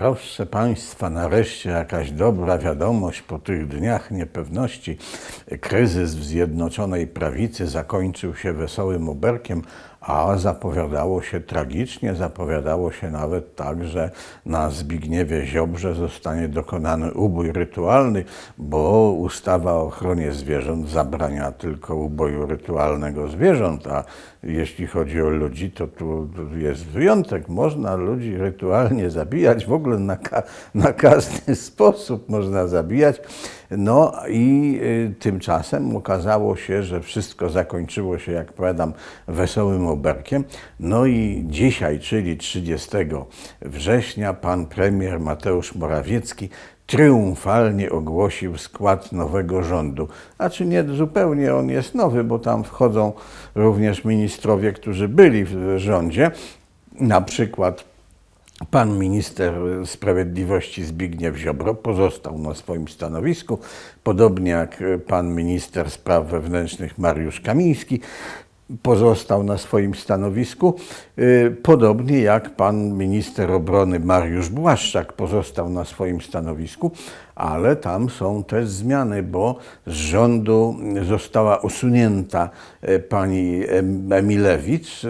Proszę Państwa, nareszcie jakaś dobra wiadomość po tych dniach niepewności. Kryzys w Zjednoczonej Prawicy zakończył się wesołym oberkiem, a zapowiadało się tragicznie, zapowiadało się nawet tak, że na Zbigniewie Ziobrze zostanie dokonany ubój rytualny, bo ustawa o ochronie zwierząt zabrania tylko uboju rytualnego zwierząt, a jeśli chodzi o ludzi, to tu jest wyjątek. Można ludzi rytualnie zabijać, w ogóle na, ka na każdy sposób można zabijać. No i y, tymczasem okazało się, że wszystko zakończyło się, jak powiadam, wesołym oberkiem. No i dzisiaj, czyli 30 września, pan premier Mateusz Morawiecki triumfalnie ogłosił skład nowego rządu. Znaczy nie zupełnie on jest nowy, bo tam wchodzą również ministrowie, którzy byli w rządzie. Na przykład Pan minister sprawiedliwości Zbigniew Ziobro pozostał na swoim stanowisku, podobnie jak pan minister spraw wewnętrznych Mariusz Kamiński pozostał na swoim stanowisku, y, podobnie jak pan minister obrony Mariusz Błaszczak pozostał na swoim stanowisku, ale tam są też zmiany, bo z rządu została usunięta y, pani Emilewicz, y,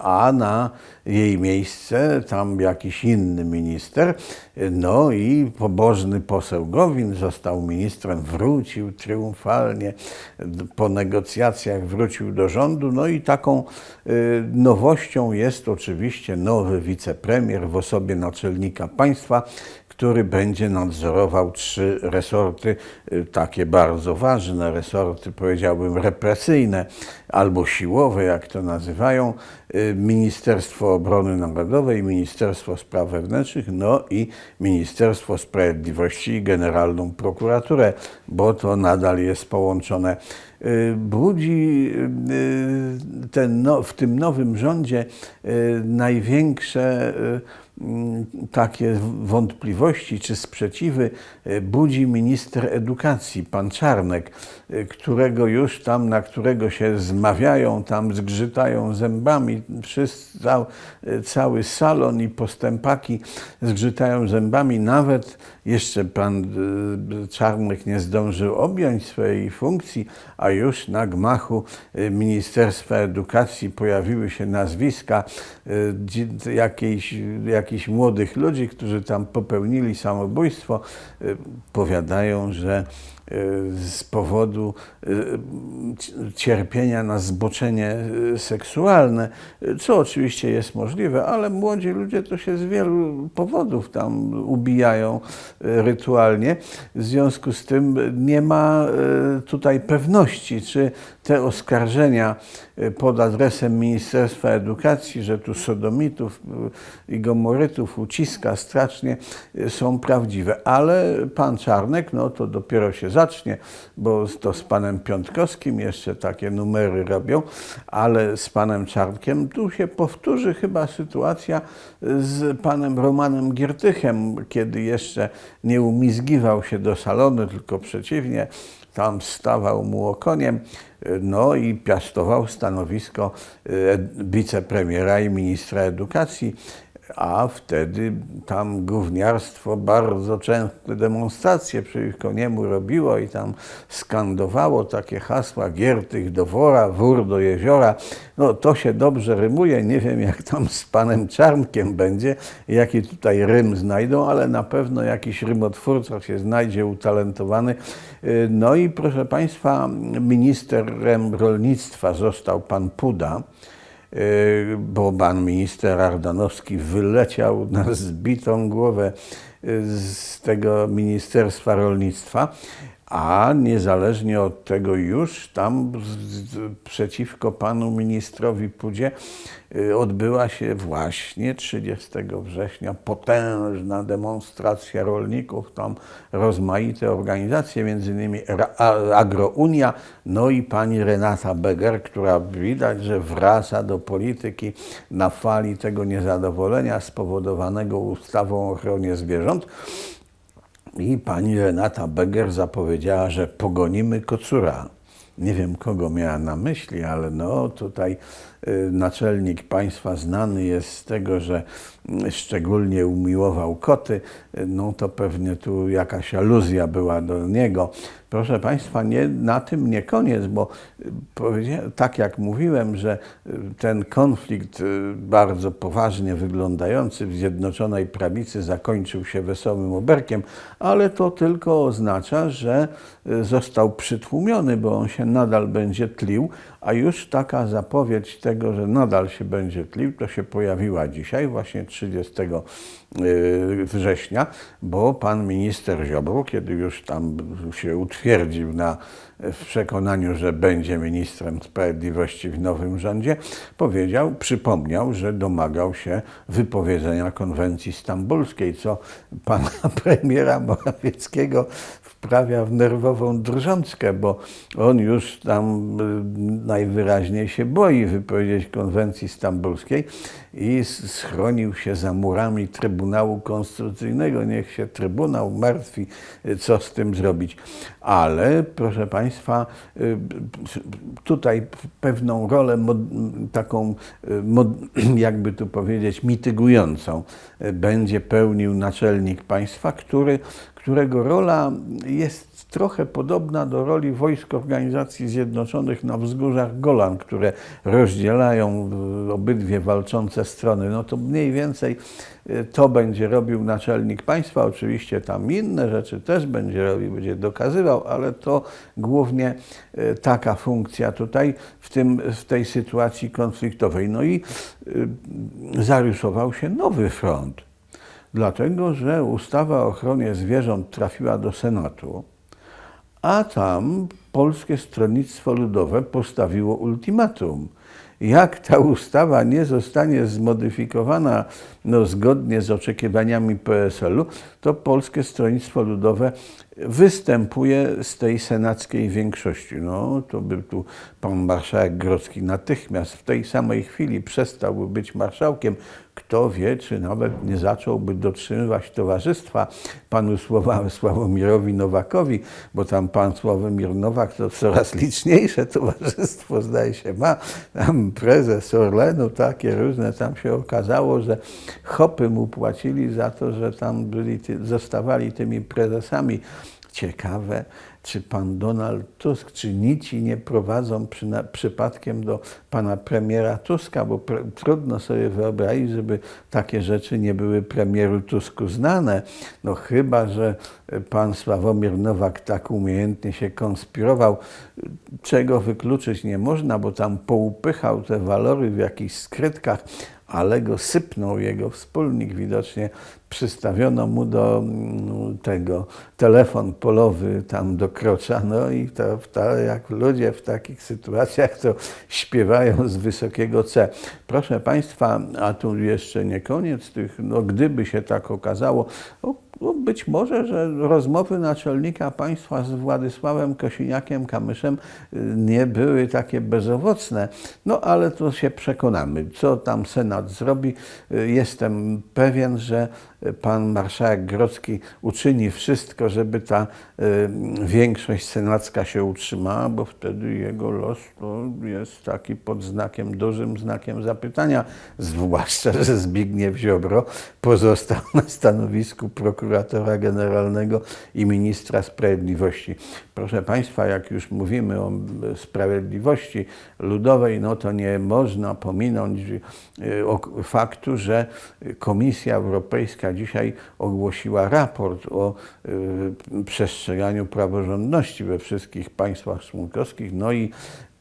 a na jej miejsce tam jakiś inny minister. No i pobożny poseł Gowin został ministrem, wrócił triumfalnie po negocjacjach, wrócił do rządu. No i taką nowością jest oczywiście nowy wicepremier w osobie naczelnika państwa, który będzie nadzorował trzy resorty, takie bardzo ważne resorty, powiedziałbym represyjne albo siłowe, jak to nazywają, Ministerstwo Obrony Narodowej, Ministerstwo Spraw Wewnętrznych, no i Ministerstwo Sprawiedliwości i Generalną Prokuraturę, bo to nadal jest połączone. Budzi ten, no, w tym nowym rządzie największe takie wątpliwości czy sprzeciwy budzi minister edukacji, pan Czarnek, którego już tam, na którego się zmawiają, tam zgrzytają zębami, wszyscy, cały salon i postępaki zgrzytają zębami, nawet jeszcze pan Czarnek nie zdążył objąć swojej funkcji, a już na gmachu Ministerstwa Edukacji pojawiły się nazwiska jakiejś, jakichś młodych ludzi, którzy tam popełnili samobójstwo. Powiadają, że z powodu cierpienia na zboczenie seksualne, co oczywiście jest możliwe, ale młodzi ludzie to się z wielu powodów tam ubijają rytualnie. W związku z tym nie ma tutaj pewności, czy te oskarżenia pod adresem Ministerstwa Edukacji, że tu sodomitów i gomorytów uciska strasznie, są prawdziwe. Ale pan Czarnek, no to dopiero się zacznie, bo to z panem Piątkowskim jeszcze takie numery robią, ale z panem Czarnkiem tu się powtórzy chyba sytuacja z panem Romanem Giertychem, kiedy jeszcze nie umizgiwał się do salonu, tylko przeciwnie, tam stawał mu okoniem, no i piastował stanowisko wicepremiera i ministra edukacji a wtedy tam gówniarstwo bardzo częste demonstracje przeciwko niemu robiło i tam skandowało takie hasła Giertych do wora, wór do jeziora. No to się dobrze rymuje, nie wiem jak tam z panem Czarnkiem będzie, jaki tutaj rym znajdą, ale na pewno jakiś rymotwórca się znajdzie utalentowany. No i proszę Państwa, ministrem rolnictwa został pan Puda bo pan minister Ardanowski wyleciał na zbitą głowę z tego Ministerstwa Rolnictwa, a niezależnie od tego już tam przeciwko panu ministrowi Pudzie odbyła się właśnie 30 września potężna demonstracja rolników, tam rozmaite organizacje, między innymi Agrounia, no i pani Renata Beger, która widać, że wraca do polityki na fali tego niezadowolenia spowodowanego ustawą o ochronie zwierząt. I pani Renata Beger zapowiedziała, że pogonimy kocura. Nie wiem, kogo miała na myśli, ale no tutaj naczelnik państwa znany jest z tego, że mm, szczególnie umiłował koty, y, no to pewnie tu jakaś aluzja była do niego. Proszę Państwa, nie, na tym nie koniec, bo y, tak jak mówiłem, że y, ten konflikt y, bardzo poważnie wyglądający w Zjednoczonej Prawicy zakończył się wesołym oberkiem, ale to tylko oznacza, że y, został przytłumiony, bo on się nadal będzie tlił, a już taka zapowiedź tego, że nadal się będzie tlił, to się pojawiła dzisiaj, właśnie 30 y, września, bo pan minister Ziobro, kiedy już tam się utwierdził na, w przekonaniu, że będzie ministrem sprawiedliwości w nowym rządzie, powiedział, przypomniał, że domagał się wypowiedzenia konwencji stambulskiej, co pana premiera Morawieckiego wprawia w nerwową drżączkę, bo on już tam y, najwyraźniej się boi wypowiedzieć konwencji stambulskiej i schronił się za murami Trybunału Konstytucyjnego. Niech się Trybunał martwi, y, co z tym zrobić. Ale, proszę Państwa, y, tutaj pewną rolę taką, jakby tu powiedzieć, mitygującą będzie pełnił naczelnik państwa, który, którego rola jest trochę podobna do roli wojsk Organizacji Zjednoczonych na wzgórzach Golan, które rozdzielają y, obydwie walczące strony. No to mniej więcej y, to będzie robił naczelnik państwa. Oczywiście tam inne rzeczy też będzie robił, będzie dokazywał, ale to głównie y, taka funkcja tutaj w, tym, w tej sytuacji konfliktowej. No i zarysował się nowy front. Dlatego, że ustawa o ochronie zwierząt trafiła do Senatu, a tam Polskie Stronnictwo Ludowe postawiło ultimatum. Jak ta ustawa nie zostanie zmodyfikowana no, zgodnie z oczekiwaniami PSL-u, to Polskie Stronnictwo Ludowe występuje z tej senackiej większości. No, to by tu pan marszałek Grodzki natychmiast w tej samej chwili przestałby być marszałkiem. Kto wie, czy nawet nie zacząłby dotrzymywać towarzystwa panu Sławomirowi Nowakowi, bo tam pan Sławomir Nowak to coraz liczniejsze towarzystwo, zdaje się, ma. Tam prezes Orlenu, takie różne, tam się okazało, że hopy mu płacili za to, że tam byli, zostawali tymi prezesami. Ciekawe, czy pan Donald Tusk, czy nici nie prowadzą przyna, przypadkiem do pana premiera Tuska, bo pre, trudno sobie wyobrazić, żeby takie rzeczy nie były premieru Tusku znane. No chyba, że pan Sławomir Nowak tak umiejętnie się konspirował, czego wykluczyć nie można, bo tam poupychał te walory w jakichś skrytkach, ale go sypnął jego wspólnik. Widocznie przystawiono mu do mm, tego telefon polowy tam do no i to, to jak ludzie w takich sytuacjach to śpiewają z wysokiego C. Proszę Państwa, a tu jeszcze nie koniec tych, no gdyby się tak okazało, no, być może, że rozmowy naczelnika państwa z Władysławem Kosiniakiem-Kamyszem y, nie były takie bezowocne, no ale to się przekonamy. Co tam Senat zrobi? Y, Jestem pewien, że pan marszałek Grodzki uczyni wszystko, żeby ta y, większość senacka się utrzymała, bo wtedy jego los to jest taki pod znakiem, dużym znakiem zapytania, zwłaszcza, że Zbigniew Ziobro pozostał na stanowisku prokuratora generalnego i ministra sprawiedliwości. Proszę Państwa, jak już mówimy o e, sprawiedliwości ludowej, no to nie można pominąć o- faktu, że Komisja Europejska dzisiaj ogłosiła raport o e, przestrzeganiu praworządności we wszystkich państwach członkowskich. No i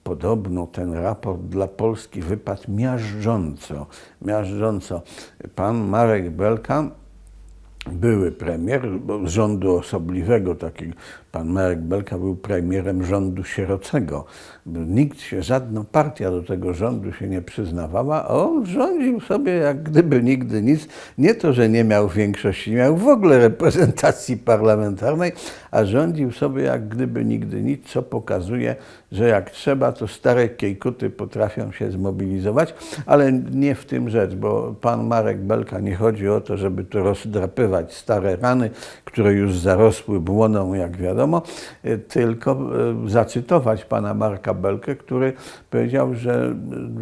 Podobno ten raport dla Polski wypadł miażdżąco, miażdżąco. Pan Marek Belka, były premier rządu osobliwego, taki pan Marek Belka był premierem rządu sierocego. Nikt się, żadna partia do tego rządu się nie przyznawała, a on rządził sobie jak gdyby nigdy nic. Nie to, że nie miał większości, nie miał w ogóle reprezentacji parlamentarnej, a rządził sobie jak gdyby nigdy nic, co pokazuje, że jak trzeba, to stare kiejkuty potrafią się zmobilizować, ale nie w tym rzecz, bo pan Marek Belka nie chodzi o to, żeby tu rozdrapywać stare rany, które już zarosły błoną, jak wiadomo, wiadomo, y, tylko y, zacytować pana Marka Belkę, który powiedział, że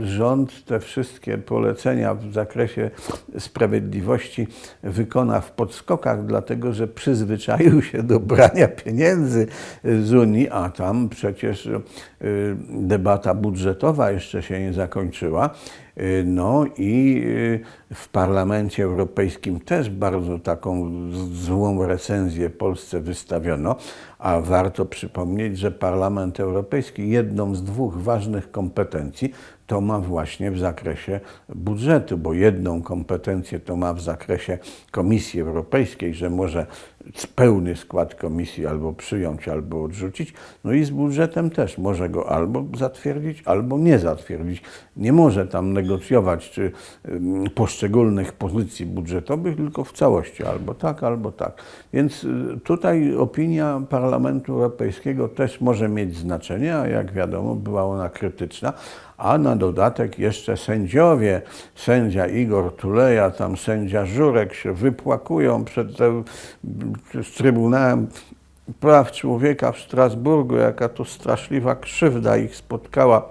rząd te wszystkie polecenia w zakresie sprawiedliwości wykona w podskokach, dlatego że przyzwyczaił się do brania pieniędzy z Unii, a tam przecież y, debata budżetowa jeszcze się nie zakończyła. Y, No i y, w Parlamencie Europejskim też bardzo taką złą recenzję Polsce wystawiono, a warto przypomnieć, że Parlament Europejski jedną z dwóch ważnych kompetencji to ma właśnie w zakresie budżetu, bo jedną kompetencję to ma w zakresie Komisji Europejskiej, że może pełny skład komisji albo przyjąć, albo odrzucić. No i z budżetem też może go albo zatwierdzić, albo nie zatwierdzić. Nie może tam negocjować czy poszczególnych pozycji budżetowych, tylko w całości, albo tak, albo tak. Więc y, tutaj opinia Parlamentu Europejskiego też może mieć znaczenie, a jak wiadomo, była ona krytyczna. A na dodatek jeszcze sędziowie, sędzia Igor Tuleja, tam sędzia Żurek się wypłakują przed z Trybunałem Praw Człowieka w Strasburgu, jaka to straszliwa krzywda ich spotkała.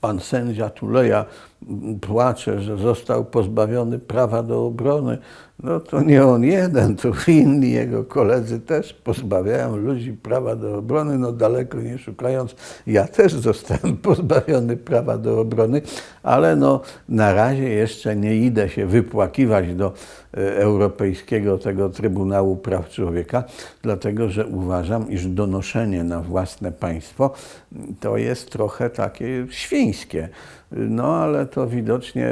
Pan sędzia Tuleja płacze, że został pozbawiony prawa do obrony. No to nie on jeden, to inni jego koledzy też pozbawiają ludzi prawa do obrony. No daleko nie szukając, ja też zostałem pozbawiony prawa do obrony, ale no na razie jeszcze nie idę się wypłakiwać do e, Europejskiego tego Trybunału Praw Człowieka, dlatego że uważam, iż donoszenie na własne państwo to jest trochę takie świńskie. No ale to widocznie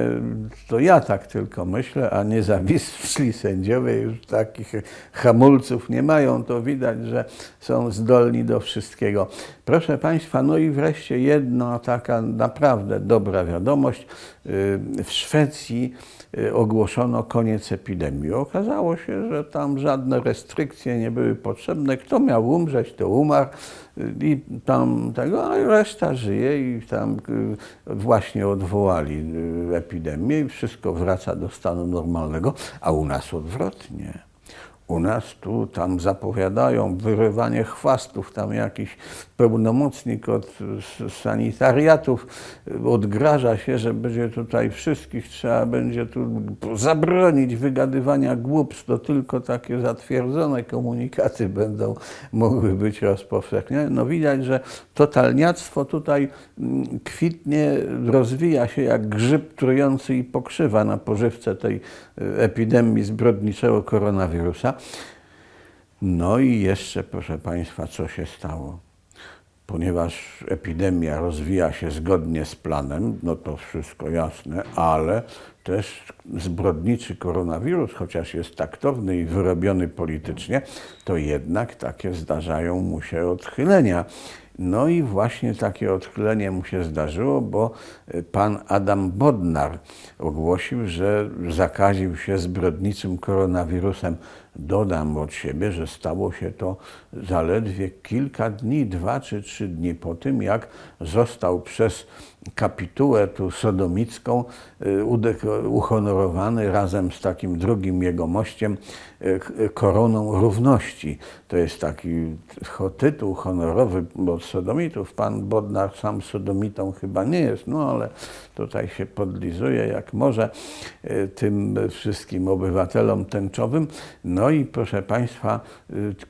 to ja tak tylko myślę, a niezawisli sędziowie już takich hamulców nie mają. To widać, że są zdolni do wszystkiego. Proszę Państwa, no i wreszcie jedna taka naprawdę dobra wiadomość. Y, W Szwecji ogłoszono koniec epidemii. Okazało się, że tam żadne restrykcje nie były potrzebne. Kto miał umrzeć, to umarł y, i tam tego, a reszta żyje i tam y, właśnie odwołali y, epidemię i wszystko wraca do stanu normalnego, a u nas odwrotnie. U nas tu tam zapowiadają wyrywanie chwastów, tam jakiś pełnomocnik od sanitariatów odgraża się, że będzie tutaj wszystkich, trzeba będzie tu zabronić wygadywania głupstw, to tylko takie zatwierdzone komunikaty będą mogły być rozpowszechniane. No widać, że totalniactwo tutaj mm, kwitnie, rozwija się jak grzyb trujący i pokrzywa na pożywce tej y, epidemii zbrodniczego koronawirusa. No i jeszcze, proszę Państwa, co się stało? Ponieważ epidemia rozwija się zgodnie z planem, no to wszystko jasne, ale też zbrodniczy koronawirus, chociaż jest taktowny i wyrobiony politycznie, to jednak takie zdarzają mu się odchylenia. No i właśnie takie odchylenie mu się zdarzyło, bo pan Adam Bodnar ogłosił, że zakaził się zbrodniczym koronawirusem. Dodam od siebie, że stało się to zaledwie kilka dni, dwa czy trzy dni po tym, jak został przez kapitułę tu sodomicką y, uhonorowany razem z takim drugim jego mościem y, koroną równości. To jest taki tytuł honorowy od sodomitów. Pan Bodnar sam sodomitą chyba nie jest, no ale tutaj się podlizuje jak może y, tym wszystkim obywatelom tęczowym. No i proszę Państwa,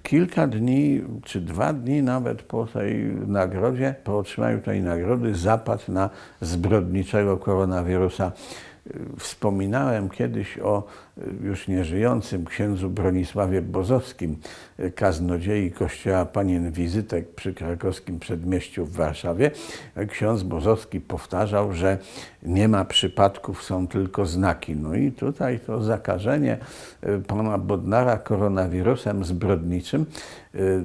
kilka dni, czy dwa dni nawet po tej nagrodzie, po otrzymaniu tej nagrody zapadł na zbrodniczego koronawirusa. Wspominałem kiedyś o już nieżyjącym księdzu Bronisławie Bozowskim, kaznodziei kościoła Panien Wizytek przy krakowskim przedmieściu w Warszawie. Ksiądz Bozowski powtarzał, że nie ma przypadków, są tylko znaki. No i tutaj to zakażenie y, pana Bodnara koronawirusem zbrodniczym y,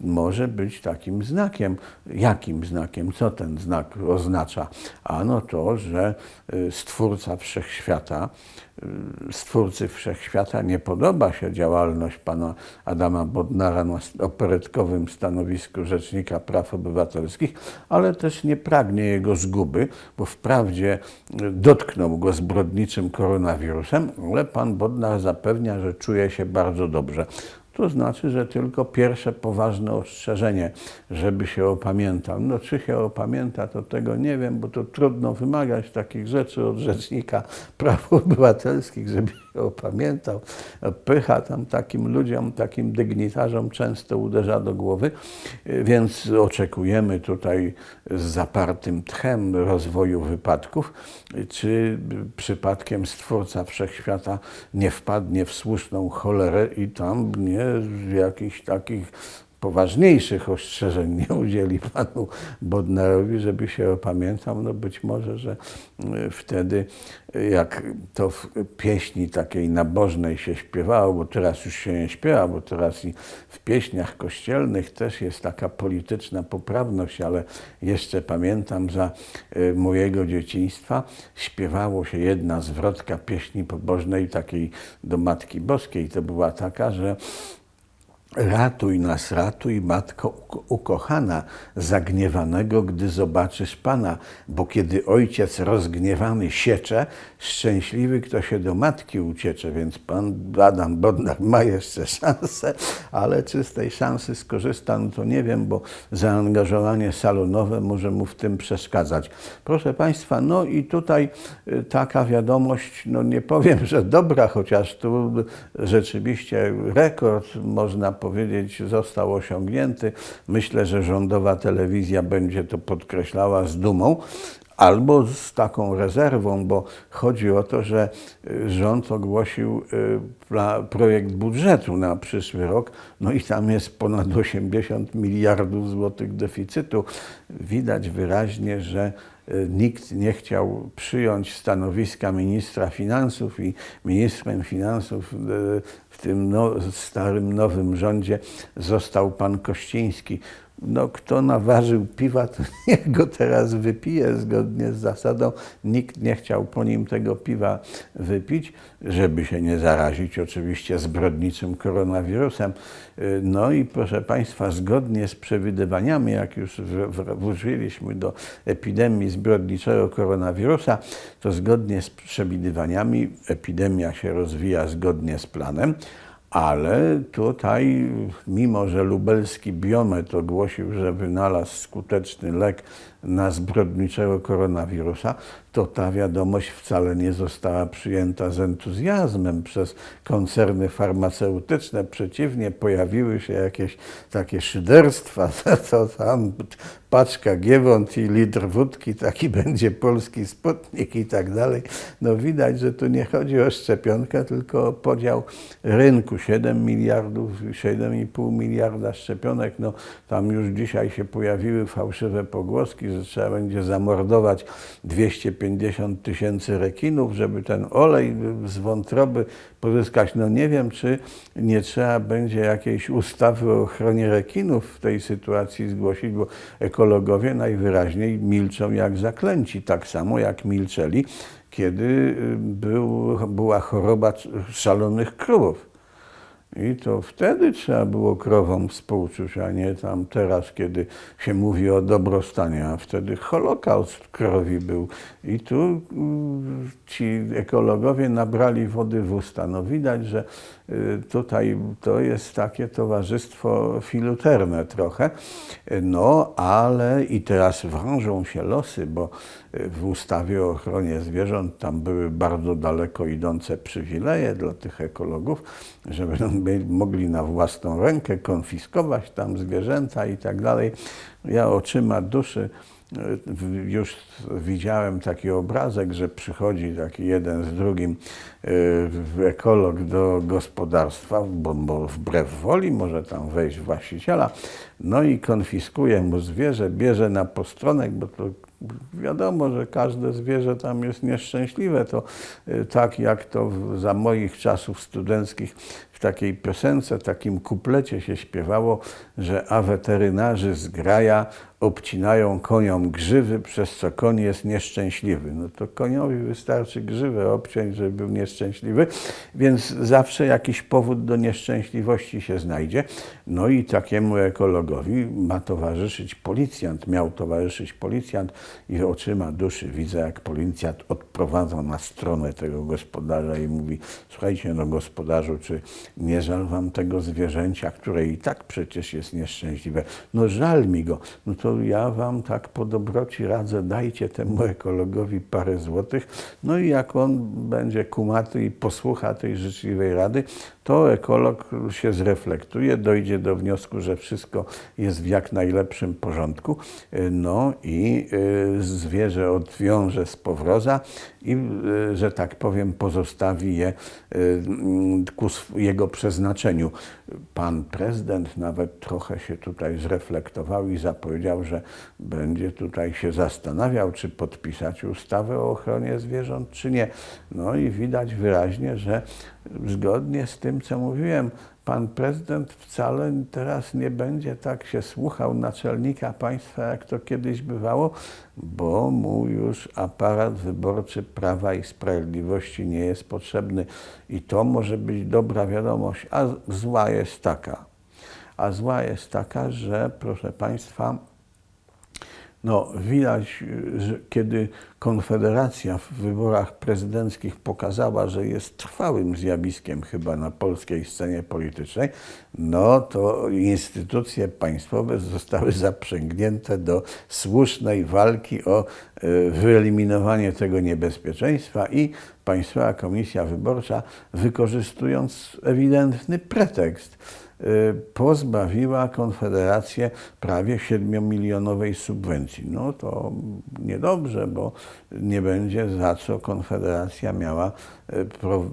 może być takim znakiem. Jakim znakiem? Co ten znak oznacza? Ano to, że y, Stwórca Wszechświata, y, Stwórcy Wszechświata nie podoba się działalność pana Adama Bodnara na operetkowym stanowisku Rzecznika Praw Obywatelskich, ale też nie pragnie jego zguby, bo wprawdzie y, dotknął go zbrodniczym koronawirusem, ale pan Bodnar zapewnia, że czuje się bardzo dobrze. to znaczy, że tylko pierwsze poważne ostrzeżenie, żeby się opamiętał. No czy się opamięta, to tego nie wiem, bo to trudno wymagać takich rzeczy od Rzecznika Praw Obywatelskich, żeby się opamiętał. Pycha tam takim ludziom, takim dygnitarzom często uderza do głowy, więc oczekujemy tutaj z zapartym tchem rozwoju wypadków, czy przypadkiem Stwórca Wszechświata nie wpadnie w słuszną cholerę i tam nie jakichś takich poważniejszych ostrzeżeń nie udzieli panu Bodnarowi, żeby się opamiętał. No być może, że y, wtedy, y, jak to w pieśni takiej nabożnej się śpiewało, bo teraz już się nie śpiewa, bo teraz i w pieśniach kościelnych też jest taka polityczna poprawność, ale jeszcze pamiętam za y, mojego dzieciństwa śpiewało się jedna zwrotka pieśni pobożnej takiej do Matki Boskiej. To była taka, że Ratuj nas, ratuj, Matko ukochana, zagniewanego, gdy zobaczysz Pana, bo kiedy ojciec rozgniewany siecze, szczęśliwy, kto się do matki uciecze, więc Pan Adam Bodnar ma jeszcze szansę, ale czy z tej szansy skorzysta, no to nie wiem, bo zaangażowanie salonowe może mu w tym przeszkadzać. Proszę Państwa, no i tutaj y, taka wiadomość, no nie powiem, że dobra, chociaż tu rzeczywiście rekord można powiedzieć, powiedzieć, został osiągnięty. Myślę, że rządowa telewizja będzie to podkreślała z dumą, albo z taką rezerwą, bo chodzi o to, że y, rząd ogłosił y, projekt budżetu na przyszły rok, no i tam jest ponad 80 miliardów złotych deficytu. Widać wyraźnie, że y, nikt nie chciał przyjąć stanowiska ministra finansów i ministrem finansów w tym no, starym, nowym rządzie został pan Kościński no, kto naważył piwa, to niech go teraz wypije zgodnie z zasadą. Nikt nie chciał po nim tego piwa wypić, żeby się nie zarazić oczywiście zbrodniczym koronawirusem. No i proszę Państwa, zgodnie z przewidywaniami, jak już wróciliśmy do epidemii zbrodniczego koronawirusa, to zgodnie z przewidywaniami epidemia się rozwija zgodnie z planem ale tutaj, mimo że lubelski biomet ogłosił, że wynalazł skuteczny lek na zbrodniczego koronawirusa, to ta wiadomość wcale nie została przyjęta z entuzjazmem przez koncerny farmaceutyczne. Przeciwnie, pojawiły się jakieś takie szyderstwa, co tam paczka Giewont i litr wódki, taki będzie polski Sputnik i tak dalej. No widać, że tu nie chodzi o szczepionkę, tylko o podział rynku. 7 miliardów, 7,5 miliarda szczepionek. No tam już dzisiaj się pojawiły fałszywe pogłoski, że trzeba będzie zamordować 250 tysięcy rekinów, żeby ten olej z wątroby pozyskać. No nie wiem, czy nie trzeba będzie jakiejś ustawy o ochronie rekinów w tej sytuacji zgłosić, bo ekologowie najwyraźniej milczą jak zaklęci, tak samo jak milczeli, kiedy był, była choroba szalonych krów. I to wtedy trzeba było krowom współczuć, a nie tam teraz, kiedy się mówi o dobrostanie, a wtedy holokaust krowi był. I tu mm, ci ekologowie nabrali wody w usta. No widać, że y, tutaj to jest takie towarzystwo filuterne trochę, no ale i teraz wiążą się losy, bo w ustawie o ochronie zwierząt tam były bardzo daleko idące przywileje dla tych ekologów, żeby mogli na własną rękę konfiskować tam zwierzęta i tak dalej. Ja oczyma duszy e, już widziałem taki obrazek, że przychodzi taki jeden z drugim e, ekolog do gospodarstwa, bo wbrew woli może tam wejść właściciela, no i konfiskuje mu zwierzę, bierze na postronek, bo to wiadomo, że każde zwierzę tam jest nieszczęśliwe. To e, tak jak to za moich czasów studenckich w takiej piosence, takim kuplecie się śpiewało, że a weterynarzy z graja obcinają koniom grzywy, przez co koń jest nieszczęśliwy. No to koniowi wystarczy grzywę obciąć, żeby był nieszczęśliwy, więc zawsze jakiś powód do nieszczęśliwości się znajdzie. No i takiemu ekologowi ma towarzyszyć policjant, miał towarzyszyć policjant i oczyma duszy widzę, jak policjant odprowadza na stronę tego gospodarza i mówi, słuchajcie, no gospodarzu, czy nie żal wam tego zwierzęcia, które i tak przecież jest nieszczęśliwe? No żal mi go. No to ja wam tak po dobroci radzę, dajcie temu ekologowi parę złotych. No i jak on będzie kumaty i posłucha tej życzliwej rady, to ekolog się zreflektuje, dojdzie do wniosku, że wszystko jest w jak najlepszym porządku, no i y, zwierzę odwiąże z powroza i, y, że tak powiem, pozostawi je ku jego przeznaczeniu. Pan prezydent nawet trochę się tutaj zreflektował i zapowiedział, że będzie tutaj się zastanawiał, czy podpisać ustawę o ochronie zwierząt, czy nie. No i widać wyraźnie, że zgodnie z tym, co mówiłem, pan prezydent wcale teraz nie będzie tak się słuchał naczelnika państwa, jak to kiedyś bywało, bo mu już aparat wyborczy Prawa i Sprawiedliwości nie jest potrzebny. I to może być dobra wiadomość, a zła jest taka. A zła jest taka, że proszę państwa, no, widać, że kiedy Konfederacja w wyborach prezydenckich pokazała, że jest trwałym zjawiskiem chyba na polskiej scenie politycznej, no to instytucje państwowe zostały zaprzęgnięte do słusznej walki o e, wyeliminowanie tego niebezpieczeństwa i Państwowa Komisja Wyborcza, wykorzystując ewidentny pretekst, pozbawiła Konfederację prawie 7-milionowej subwencji. No to niedobrze, bo nie będzie za co Konfederacja miała y, pro,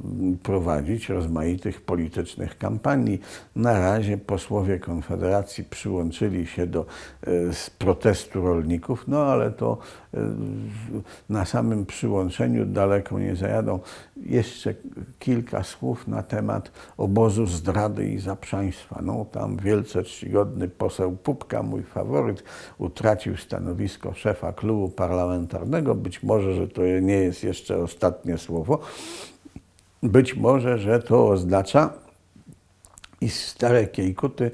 prowadzić rozmaitych politycznych kampanii. Na razie posłowie Konfederacji przyłączyli się do y, protestu rolników, no ale to y, na samym przyłączeniu daleko nie zajadą. Jeszcze kilka słów na temat obozu zdrady i zaprzaństwa. No tam wielce czcigodny poseł Pupka, mój faworyt, utracił stanowisko szefa klubu parlamentarnego. Być może, że to nie jest jeszcze ostatnie słowo. Być może, że to oznacza, i stare kiejkuty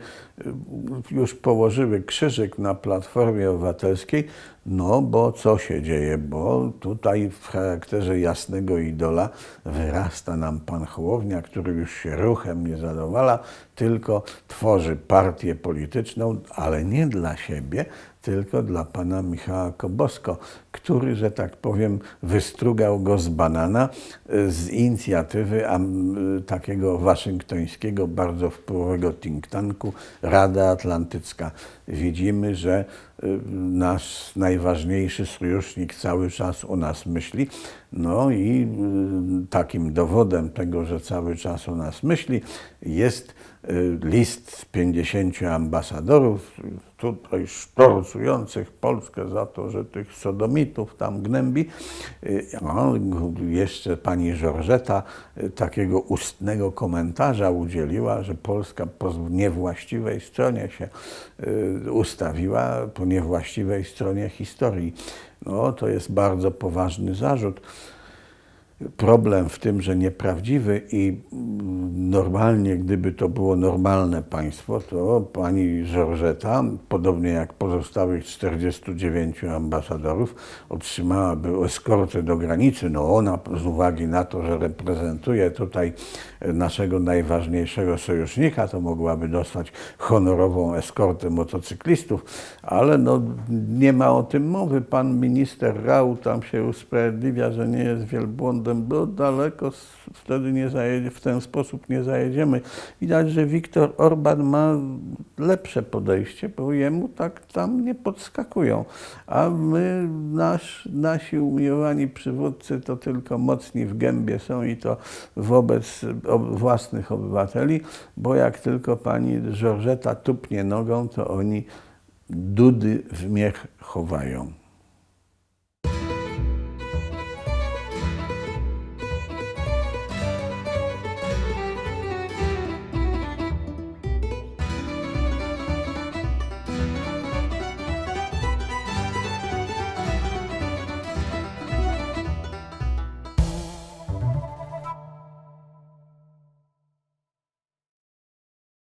już położyły krzyżyk na Platformie Obywatelskiej, no bo co się dzieje? Bo tutaj w charakterze jasnego idola wyrasta nam pan Hołownia, który już się ruchem nie zadowala, tylko tworzy partię polityczną, ale nie dla siebie, tylko dla pana Michała Kobosko, który, że tak powiem, wystrugał go z banana y, z inicjatywy y, takiego waszyngtońskiego, bardzo wpływowego think tanku Rada Atlantycka. Widzimy, że nasz najważniejszy sojusznik cały czas o nas myśli. No i y, takim dowodem tego, że cały czas o nas myśli, jest y, list 50 ambasadorów tutaj sztorcujących Polskę za to, że tych sodomitów tam gnębi. Y, a jeszcze pani Żorżeta takiego ustnego komentarza udzieliła, że Polska po niewłaściwej stronie się ustawiła, po niewłaściwej stronie historii. No, to jest bardzo poważny zarzut. Problem w tym, że nieprawdziwy i normalnie, gdyby to było normalne państwo, to pani Żorżeta, podobnie jak pozostałych 49 ambasadorów, otrzymałaby eskortę do granicy. No ona z uwagi na to, że reprezentuje tutaj naszego najważniejszego sojusznika, to mogłaby dostać honorową eskortę motocyklistów, ale no, nie ma o tym mowy. Pan minister Rau tam się usprawiedliwia, że nie jest wielbłądem, bo daleko wtedy nie zajedzie, w ten sposób nie zajedziemy. Widać, że Viktor Orban ma lepsze podejście, bo jemu tak tam nie podskakują. A my, nasz, nasi umiłowani przywódcy to tylko mocni w gębie są i to wobec ob- własnych obywateli, bo jak tylko pani Żorżeta tupnie nogą, to oni dudy w miech chowają.